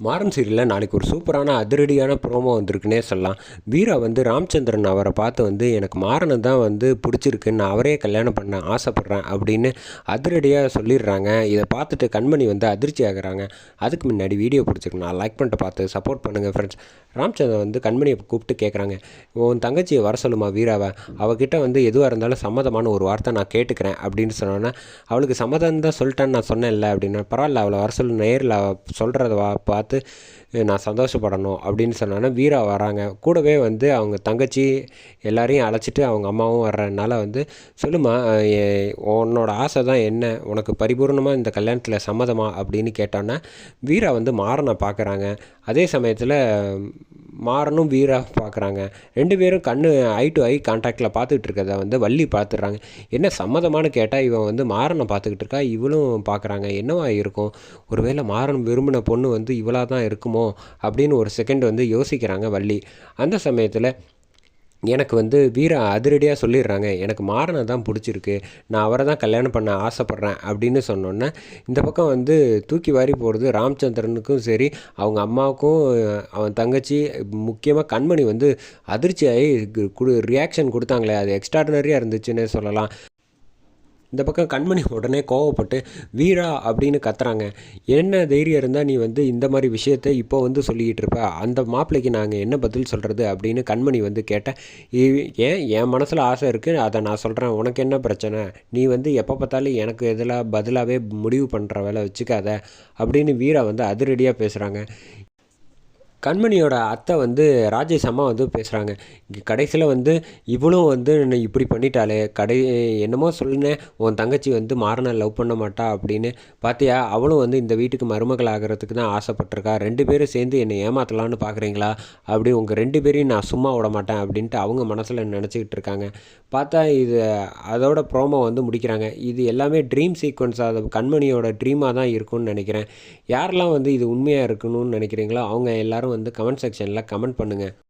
மாறன் சீரியலில் நாளைக்கு ஒரு சூப்பரான அதிரடியான ப்ரோமோ வந்திருக்குன்னே சொல்லலாம். வீரா வந்து ராமச்சந்திரன் அவரை பார்த்து வந்து எனக்கு மாறனை தான் வந்து பிடிச்சிருக்கு நான் அவரே கல்யாணம் பண்ண ஆசைப்பட்றேன் அப்படின்னு அதிரடியாக சொல்லிடுறாங்க. இதை பார்த்துட்டு கண்மணி வந்து அதிர்ச்சி ஆகுறாங்க. அதுக்கு முன்னாடி வீடியோ பிடிச்சிருக்கு நான் லைக் பண்ணிட்டு பார்த்து சப்போர்ட் பண்ணுங்கள் ஃப்ரெண்ட்ஸ் ராம்சந்திரன் வந்து கண்மணியை கூப்பிட்டு கேட்குறாங்க உன் தங்கச்சியை வர சொல்லுமா வீராவை? அவகிட்ட வந்து எதுவாக இருந்தாலும் சம்மதமான ஒரு வார்த்தை நான் கேட்டுக்கிறேன் அப்படின்னு சொன்னோன்னே அவளுக்கு சம்மதம் தான் சொல்லிட்டேன்னு நான் சொன்னேன் இல்லை அப்படின்னா பரவாயில்ல அவளை வர சொல்லு நேரில் சொல்கிறத வா பார்த்து நான் சந்தோஷப்படணும் அப்படின்னு சொன்னோன்னே வீரா வராங்க. கூடவே வந்து அவங்க தங்கச்சி எல்லாரையும் அழைச்சிட்டு அவங்க அம்மாவும் வர்றதுனால வந்து சொல்லுமா உன்னோட ஆசை தான் என்ன? உனக்கு பரிபூர்ணமாக இந்த கல்யாணத்தில் சம்மதமா? அப்படின்னு கேட்டோன்னே வீரா வந்து மாறனை பார்க்குறாங்க. அதே சமயத்தில் மாறனும் வீரா பார்க்குறாங்க ரெண்டு பேரும் கண்ணு ஐ டு ஐ கான்டாக்டில் பார்த்துக்கிட்டு இருக்கிறத வந்து வள்ளி பார்த்துடுறாங்க என்ன சம்மதமானு கேட்டால் இவன் வந்து மாறனை பார்த்துக்கிட்டு இருக்கா? இவளும் பார்க்குறாங்க என்னவா இருக்கும்? ஒருவேளை மாறன் விரும்பின பொண்ணு வந்து இவளாக தான் இருக்குமோ? அப்படின்னு ஒரு செகண்ட் வந்து யோசிக்கிறாங்க வள்ளி. அந்த சமயத்தில் எனக்கு வந்து வீரா அதிரடியாக சொல்லிடுறாங்க. எனக்கு மாறனை தான் பிடிச்சிருக்கு. நான் அவரை தான் கல்யாணம் பண்ண ஆசைப்பட்றேன் அப்படின்னு சொன்னோன்னே இந்த பக்கம் வந்து தூக்கி வாரி போகிறது ராமச்சந்திரனுக்கும் சரி அவங்க அம்மாவுக்கும் அவன் தங்கச்சி முக்கியமாக கண்மணி வந்து அதிர்ச்சியாகி கு- குடு ரியாக்ஷன் கொடுத்தாங்களே. அது எக்ஸ்ட்ராடினரியாக இருந்துச்சுன்னே சொல்லலாம். இந்த பக்கம் கண்மணி உடனே கோவப்பட்டு வீரா அப்படின்னு கத்துறாங்க. என்ன தைரியம் இருந்தால் நீ வந்து இந்த மாதிரி விஷயத்த இப்போ வந்து சொல்லிக்கிட்டு இருப்ப? அந்த மாப்பிள்ளைக்கு நாங்கள் என்ன பதில் சொல்கிறது அப்படின்னு கண்மணி வந்து கேட்டேன் ஏன்? என் மனசில் ஆசை இருக்குது அதை நான் சொல்கிறேன் உனக்கு என்ன பிரச்சனை? நீ வந்து எப்போ பார்த்தாலும் எனக்கு எதில் பதிலாகவே முடிவு பண்ணுற வேலை வச்சுக்காத அப்படின்னு வீரா வந்து அதிரடியாக பேசுகிறாங்க கண்மணியோட அத்தை வந்து ராஜேஷ் அம்மா வந்து பேசுகிறாங்க இங்கே கடைசியில் வந்து இவளும் வந்து என்னை இப்படி பண்ணிட்டாளே கடை என்னமோ சொல்லினேன் உன் தங்கச்சி வந்து மாறனை லவ் பண்ண மாட்டா அப்படின்னு. பார்த்தியா அவளும் வந்து இந்த வீட்டுக்கு மருமகள் ஆகிறதுக்கு தான் ஆசைப்பட்டிருக்கா. ரெண்டு பேரும் சேர்ந்து என்னை ஏமாற்றலான்னு பார்க்குறீங்களா அப்படி உங்கள் ரெண்டு பேரையும் நான் சும்மா விட மாட்டேன் அப்படின்ட்டு அவங்க மனசில் நினச்சிக்கிட்டு இருக்காங்க. பார்த்தா இது அதோட ப்ரோமோ வந்து முடிக்கிறாங்க. இது எல்லாமே ட்ரீம் சீக்வன்ஸ் அது கண்மணியோட ட்ரீமாக தான் இருக்கும்னு நினைக்கிறேன். யாரெல்லாம் வந்து இது உண்மையாக இருக்கணும்னு நினைக்கிறீங்களோ அவங்க எல்லோரும் வந்து கமெண்ட் செக்ஷனில் கமெண்ட் பண்ணுங்கள்